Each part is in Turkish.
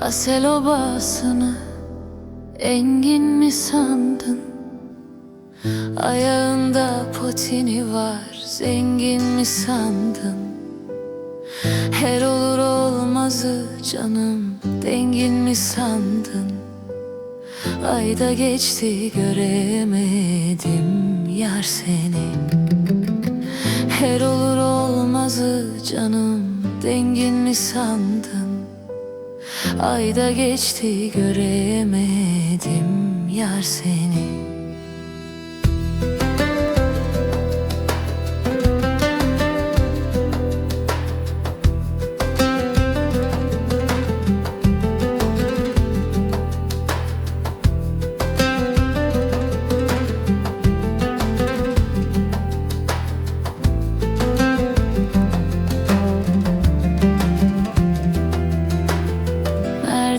Asel obasını engin mi sandın? Ayağında potini var zengin mi sandın? Her olur olmazı canım dengin mi sandın? Ayda geçti göremedim yar seni Her olur olmazı canım dengin mi sandın? Ayda geçti göremedim yar seni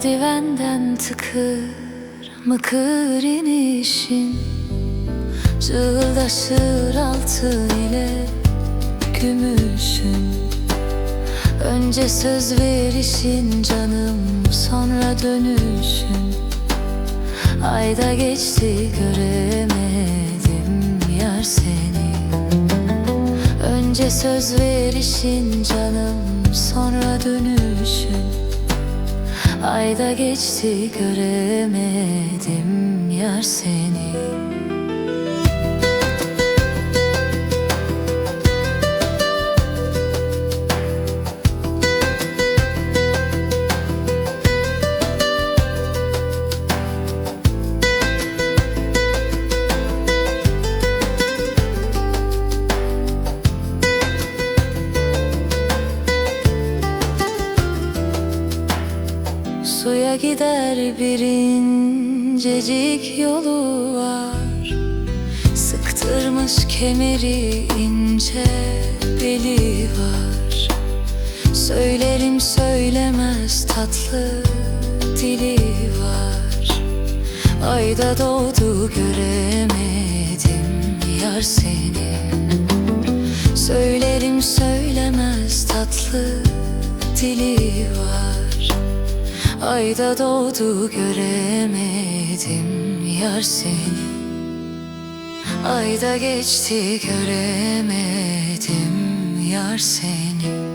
Merdivenden tıkır mıkır inişin Cığıldaşır altı ile gümüşün Önce söz verişin canım sonra dönüşün Ayda geçti göremedim yar seni. Önce söz verişin canım sonra dönüşün Ayda geçti göremedim yar seni Suya gider bir incecik yolu var. Sıktırmış kemeri ince beli var. Söylerim söylemez tatlı dili var. Ayda doğdu göremedim yar seni. Söylerim söylemez tatlı dili var Ayda doğdu göremedim yar seni. Ayda geçti göremedim yar seni